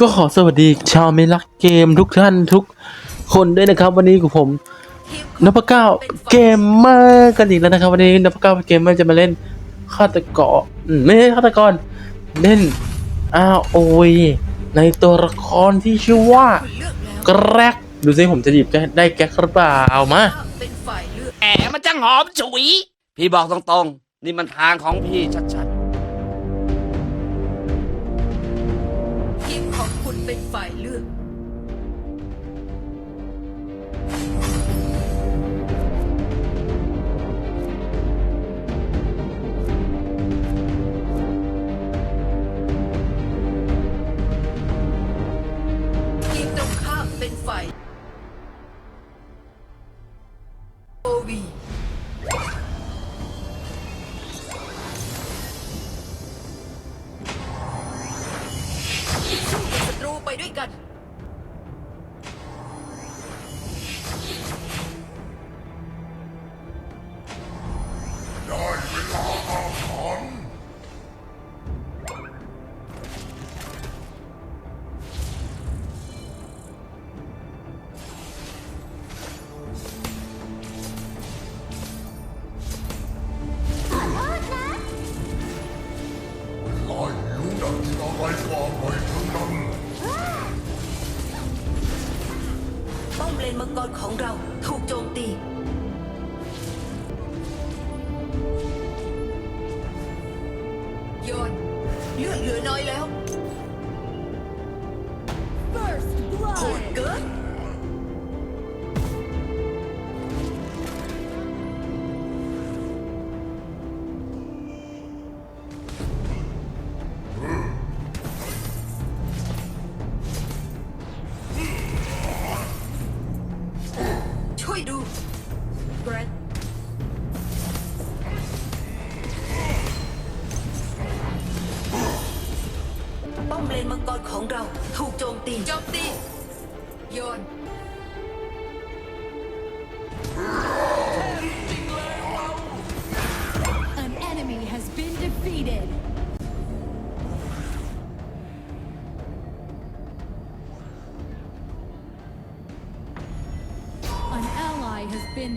ก็ขอสวัสดีชาวเมลักเกมทุกท่านทุกคนด้วยนะครับวันนี้กับผมนพเก้าเกมเมอร์กันอีกแล้วนะครับ วันนี้นพเก้าเกมเมอร์จะมาเล่นฆาตกรไม่ใช่ฆาตกรเล่นอ้าโอยในตัวละครที่ชื่อว่าแกรกดูสิผมจะหยิบได้แก๊กหรือเปล่าเอามาเป็นฝ่ายเลือกแหมมันจังหอมฉุย พี่บอกตรงๆ นี่มันทางของพี่ชัด เลนมังกรของเราถูกโจมตี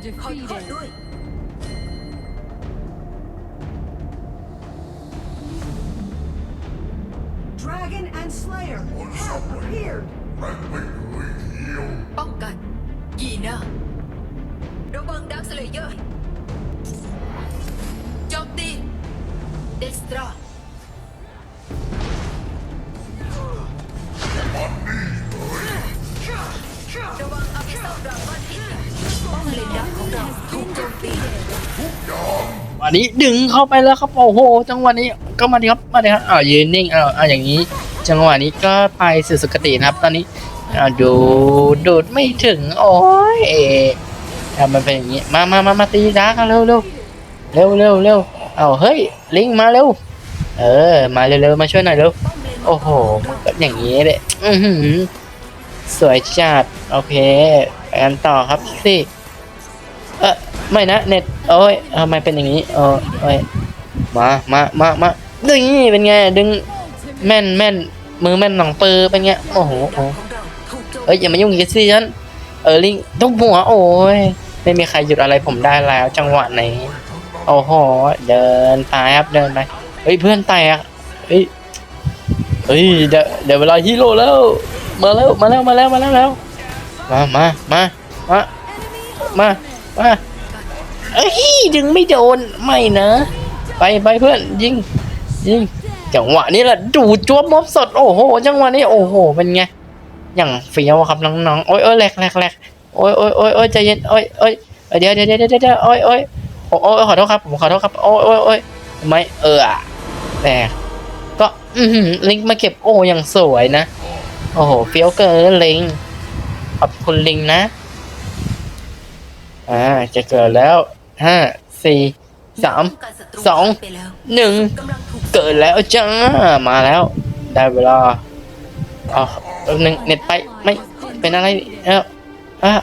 defeated. ด้วย Dragon and Slayer have appeared. แรงไม่เคยเที่ยว ป้องกันยีน่าระวังดักสเลเยอร์โจมตีเดสตราระวังอาพิเศษดราก้อ นี้ดึงเข้าไปแล้วครับโอ้โห จังหวะนี้ก็มาดีครับมาดีครับอ่ายืนนิ่งอ่าอ่าอย่างนี้ จังหวะนี้ก็ไปสู่สุคตินะครับ ตอนนี้อ่าดูดูดไม่ถึงโอ้ยทำมันเป็นอย่างนี้มามามามาตีดาร์กันเร็วเร็วเร็วเร็วเร็วเอาเฮ้ยลิงมาเร็วเออ มาเร็วเร็วมาช่วยหน่อยเร็วโอ้โหมันก็อย่างนี้เลยอือหือสวยจัดโอเคไปกันต่อครับสิเออ ไม่นะเน็ตโอ้ยทำไมเป็นอย่างนี้เออโอ้ยมามามามาดึงนี่เป็นไงดึงแม่นแม่นมือแม่นหนังปือเป็นไงโอ้โหโอ้โหของเราถูกโจมเอ้ยอย่ามายุ่งกับซี่ฉันเออลิงทุบหัวโอ้ยไม่มีใครหยุดอะไรผมได้แล้ว จังหวะไหนโอ้โหเดินไปครับเดินไปเฮ้ยเพื่อนแตกเฮ้ยเฮ้ยเดี๋ยวเดี๋ยวเวลาฮีโร่แล้วมาแล้วมาแล้วมาแล้วมาแล้วแล้วมามามามามามา เอ้ยดึงไม่โดนไม่นะ ไปไปเพื่อนยิงยิงจังหวะนี้แหละดูดจวบมอบสดโอ้โห จังหวะนี้โอ้โหเป็นไงอย่างเฟี้ยวครับน้องๆโอ้ยโอ้ยแหลกแหลกแหลกโอ้ยโอ้ยโอ้ยโอ้ยใจเย็นโอ้ยโอ้ยเดี๋ยวเดี๋ยวเดี๋ยวเดี๋ยวโอ้ยโอ้ยโอ้ยขอโทษครับผมขอโทษครับโอ้ยโอ้ยโอ้ยไม่เออแต่ก็อืลิงมาเก็บโอ้อย่างสวยนะ โอ้โหเฟี้ยวเกินลิงขอบคุณลิงนะอ่าจะเกิดแล้ว ห้าสี่สามสองหนึ่งเกิดแล้วจ้ามาแล้ว ได้เวลาอาแป๊บนึงเน็ตไปไม่เป็นอะไรเอ้าอะ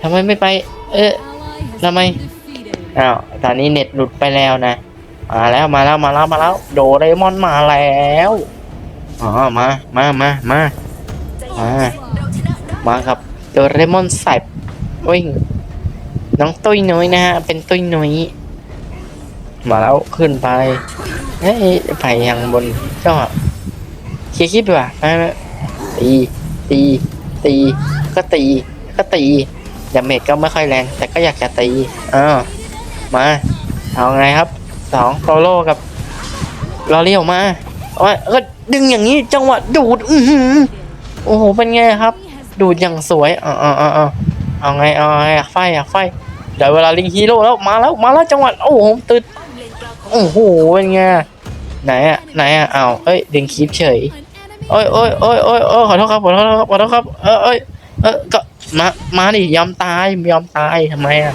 ทำไมไม่ไป เออ Ally has Lamay. been defeated. อ้าวตอนนี้เน็ตหลุดไปแล้วนะมาแล้วมาแล้วมาแล้วมาแล้ว โดเรมอนมาแล้วอ๋อมามามามาใจอ่ามาครับโดเรมอนสายวิ่ง น้องตุ้ยน้อยนะฮะ เป็นตุ้ยน้อยมาแล้วขึ้นไปเฮ้ยไปยังบนก็เคลียร์คลิปดีกว่าไปไปตีตีตีก็ตีก็ตีดาเมจก็ไม่ค่อยแรง แต่ก็อยากจะตีอ้าวมาเอาไงครับสองโซโล่กับลอเรียวมาโอ้ยก็ดึงอย่างนี้จังหวะดูด อือหือโอ้โหเป็นไงครับ ดูดอย่างสวยอ๋อาเอาเอเอาไงเอาไงอยากไฟอยากไฟ เดี๋ยวเวลาลิงฮีโร่แล้วมาแล้วมาแล้วจังหวะโอ้โหตึดป้อมเลนโอ้โหเป็นไงไหนอะไหนอะเอ้าเอ้ยดึงคลิปเฉยโอ้ยโอ้ยโอ้ยโอ้ยโอ้ยขอโทษครับขอโทษครับขอโทษครับเออเอ้ยเออก็มามาดิยอมตายยอมตายทำไมอะ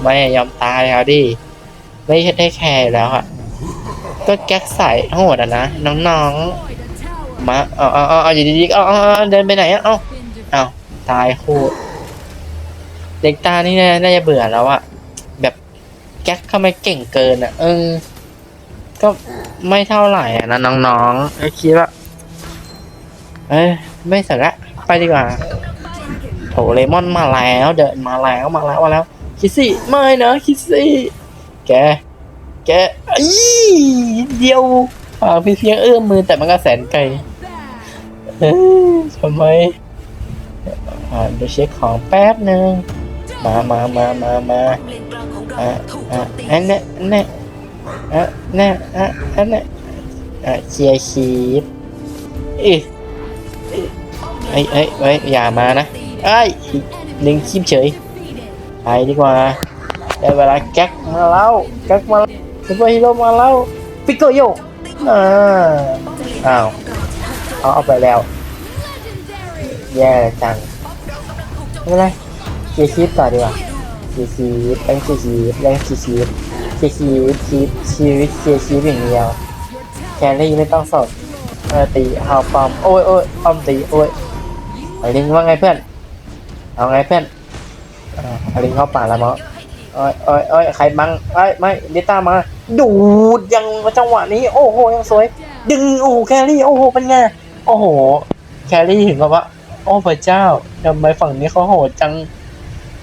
ไม่อะยอมตายเอาดิไม่ได้แคร์แล้วอะก็แก๊กใส่โหดอะนะน้องๆมาเอาเอาเอาออยู่ดีๆเอาเอาเดินไปไหนอะเอาเอาตายโคู่ เด็กตานี่น่าน่าจะเบื่อแล้วอะแบบแก๊กทำไมาเก่งเกินอะเออ ก็ไม่เท่าไหร่อะนะน้องๆก็คิดว่า เอ้ยไม่สนละไปดีกว่าโถเลมอนมาแล้วเดินมาแล้วมาแล้วมาแล้ว คิสซี่ไม่นะคิสซี่แกแกอีเดียวฝากพี่เพียงเอื้อมมือแต่มันก็แสนไกลทำไมอ่าเดี๋ยวเช็คของแป๊บหนึ่ง มามามามามาอะอะอันเนี้ยอันนี้ยอะเนี้ยอะอันเนี้ยอะเคลียร์คีบเอ้ยเอ้ยเอ้ยเอ้อย่ามานะเอ้ย Enemy ลิงคีบเฉยไปดีกว่าได้เวลาแก๊กมาแล้วแก๊กมาซุปเปอร์ฮีโร่มาแล้วปิกเกอร์โยอ่าอ้าวเอาเอาไปแล้วแย่จังไม่เป็นไร เกียร์คีต่อดีกว่าเกียร์คีบแรงเกียร์คีบแรงเกียร์คีบเกียร์คีบคีชีวิตเกียร์คีอย่างเดียวแครี่ไม่ต้องสดเออตีเอาปอมโอ้ยโอ้ยปอมตีโอ้ยไอ้ลิงว่าไงเพื่อนเอาไงเพื่อนอ่าเอลิงเข้าป่าแล้วมั้งโอ้ยโอ้ยโอ้ยใครบังไอ้ยไม่เดต้ามา ดูดยังจังหวะนี้ โอ้โหยังสวย ดึงโอ้โหแครี่โอ้โหเป็นไงโอ้โหแครี่ถึงกับว่าโอ้พระเจ้าทำไมฝั่งนี้เขาโหดจัง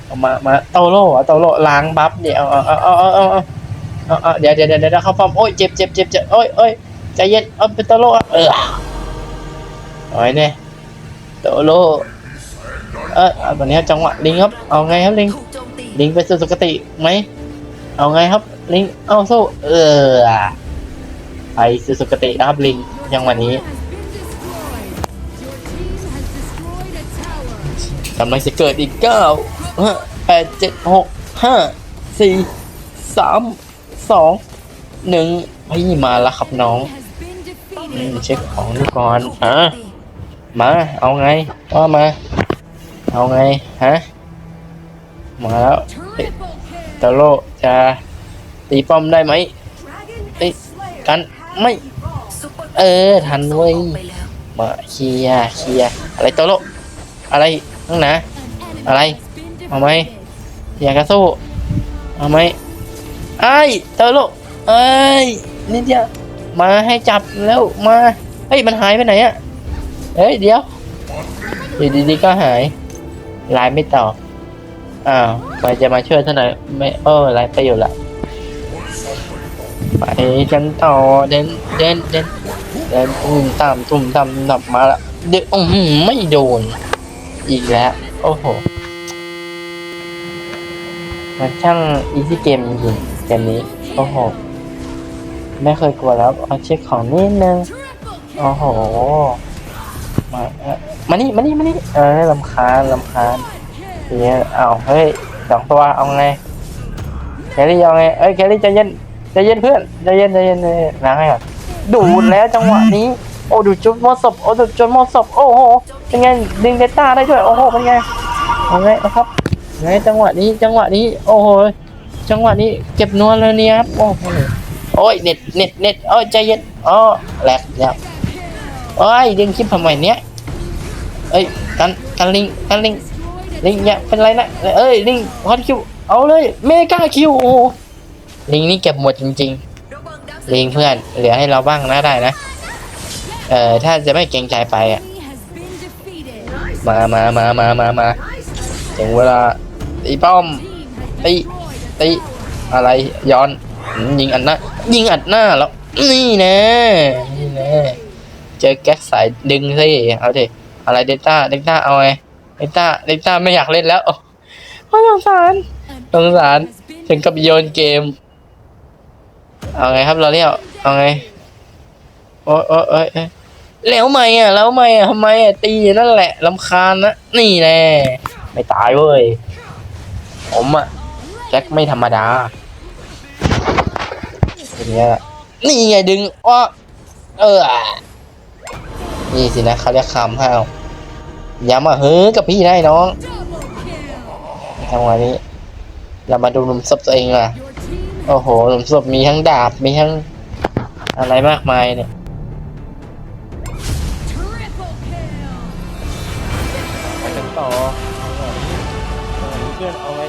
เอามามาเตาโล่เตาโล่ล้างบัฟเนี่ยเอาเอาเอาเอาเอาเอาเอาเดี๋ยวเดี๋ยวเดี๋ยวเข้าป้อมโอ้ยเจ็บเจ็บเจ็บเจ็บโอ้ยโอ้ยใจเย็นเอาเป็นเตาโล่เออโอ้ยเนี่ยเตาโล่เออตอนนี้จังหวะลิงครับ เอาไงครับลิงลิงไปสู่สุคติไหมเอาไงครับ ลิงเอาโซ่เออไปสู่สุคตินะครับลิงยังวันนี้กำลังจะเกิดอีกเก้า ห้าแปดเจ็ดหกห้าสี่สามสองหนึ่งพี่มาล้วครับน้องอืมเช็คของดูก่อนอะมาเอาไงว่ามา เอาไงฮะมาแล้ว Triple ตาโลจะตีป้อมได้ไหม Dragon Ê, and Slayer cắn. have Mày. evolved. ซุปเออทันเว้ยมาเคลียเคลียอะไรโตโลอะไรนั่งนะ An enemy Ở đây. has been Ở đây. defeated. อยากจะสู้เอาไหมไอ้ยโตโลเอ้นิดเดียวมาให้จับแล้วมาเฮ้ยมันหายไปไหนอะเฮ้ยเดี๋ยวอยู่ดีๆก็หายไลน์ไม่ตอบอ้าวไปจะมาช่วยเท่าไหร่ไม่เออไลน์ไปอยู่ละไปกันต่อเดินเดินเดินเดินตุ่มตามตุ่มตามหนับมาละเดี๋ยวอือหือไม่โดนอีกแล้วโอ้โห มันช่างอีซี่เกมจริงๆเกมนี้โอ้โห ไม่เคยกลัวแล้วเอาเช็คของนิดนึงโอ้โหมาเออมานี่มานี่มานี่เออลำคาญลำคาญเนี่ยอ้าวเฮ้ยสองตัวเอาไงแคลรี่เอาไงเอ้ยแคลรี่ใจเย็นใจเย็นเพื่อนใจเย็นใจเย็นใจเย็นล้างให้ก่อนดูดแล้วจังหวะนี้ โอ้ดูจุดมอศพโอ้ดูจุดมอศพโอ้โหเป็นไงดึงเดต้าได้ด้วยโอ้โหเป็นไงเอาไงเอาครับ ไงจังหวะนี้จังหวะนี้ โอ้โหจังหวะนี้เก็บนวลเลยเนี่ยครับโอ้โหโอ้ยเน็ตเน็ตเน็ตโอ้ยใจเย็นอ๋อแหลกแล้วโอ้ยดึงคลิปทำไมเนี้ยเอ้ยกันกันลิงกันลิงลิงเนี่ยเป็นไรนะเอ้ยลิงฮอตคิวเอาเลยเมกาคิวโอ้ลิงนี่เก็บหมดจริงระวังดาวๆลิงเพื่อนเหลือให้เราบ้างนะได้นะเอ่อถ้าจะไม่เกรงใจไปอะมามามามามามาถึงเวลา ตีป้อม Team has Ê, destroyed a ตีอะไรย้อนยิงอัดหน้า ยิงอัดหน้าแล้ว นี่แน่นี่แน่เจอแก๊สสายดึงสิเอาดิอะไรเดต้าเดต้าเอาไงเดต้าเดต้าไม่อยากเล่นแล้วโอ้สงสารสงสารถึงกับโยนเกม เอาไงครับเราเรียกเอาไงโอ้ยโอ้ยโอ้ยเอ้ยแล้วไม่อะแล้วไม่อะทำไมอะตีนั่นแหละลำคาญนะนี่แน่ไม่ตายเว้ย ผมอะแจ็คไม่ธรรมดาเนไงล่ะนี่ไงดึงอ้อเออ นี่สินะเขาเรียกคำห้าวอย่ามาเฮ้อกับพี่ได้น้อง double kill. จังนี้ เรามาดูหลุมศพตัวเองอะ โอ้โหหลุมศพมีทั้งดาบ มีทั้งอะไรมากมายเนี่ย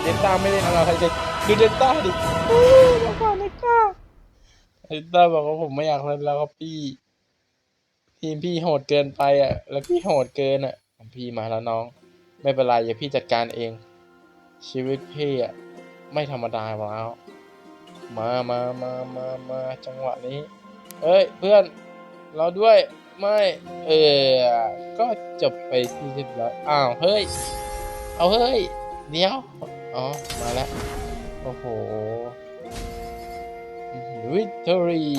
นเดนต้าไม่เล่นอะไรเลยดูเดนต้าดิโอ้ยแล้วก่อนเดนต้าเดนต้าบอกว่าผมไม่อยากเล่นแล้วครับพี่ ทีมพี่โหดเกินไปอะ แล้วพี่โหดเกินอะพี่มาแล้วน้อง ไม่เป็นไรอย่าพี่จัดการเอง ชีวิตพี่อะไม่ธรรมดาแล้ว มามามามามาจังหวะนี้เอ้ยเพื่อนเราด้วยไม่เออก็จบไปที่เรียบร้อยอ้าวเฮ้ย เอาเฮ้ยเดี๋ยว อ๋อ มาแล้ว โอ้โหวิกตอรี่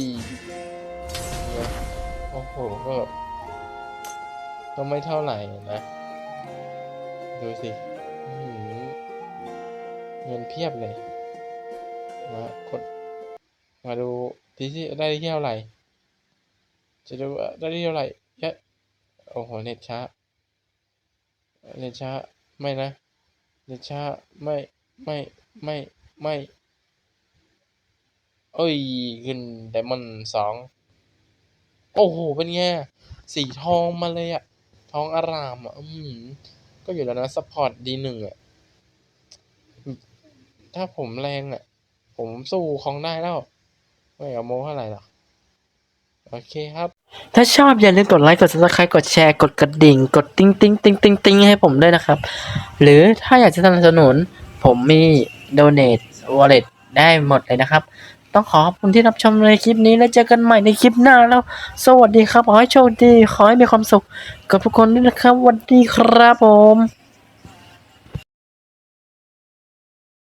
โอ้โห ก็ก็ไม่เท่าไหร่นะ ดูสิเงินเพียบเลย มากด มาดูที่ที่ได้ที่เท่าไหร่ จะดูว่าได้ที่เท่าไหร่เยอะโอ้โห เน็ตช้า เน็ตช้า ไม่นะ เน็ตช้าไม่ไม่ไม่ไม่เอ้ยขึ้นไดมอนด์สองโอ้โหเป็นไงสีทองมาเลยอะทองอารามอะอืมก็อยู่แล้วนะซัพพอร์ตดีหนึ่งอะถ้าผมแรงอะผมสู้ของได้แล้ว ไม่เอาโมเท่าไหร่หรอก โอเคครับ ถ้าชอบอย่าลืมกดไลค์กด subscribe กดแชร์กดกระดิ่ง กดติ๊งติ๊งติ๊งติ๊งติ๊งให้ผมด้วยนะครับ หรือถ้าอยากจะสนับสนุน ผมมี donate wallet ได้หมดเลยนะครับ ต้องขอขอบคุณที่รับชมในคลิปนี้แล้วเจอกันใหม่ในคลิปหน้าแล้ว สวัสดีครับ ขอให้โชคดี ขอให้มีความสุขกับทุกคนด้วยนะครับสวัสดีครับผม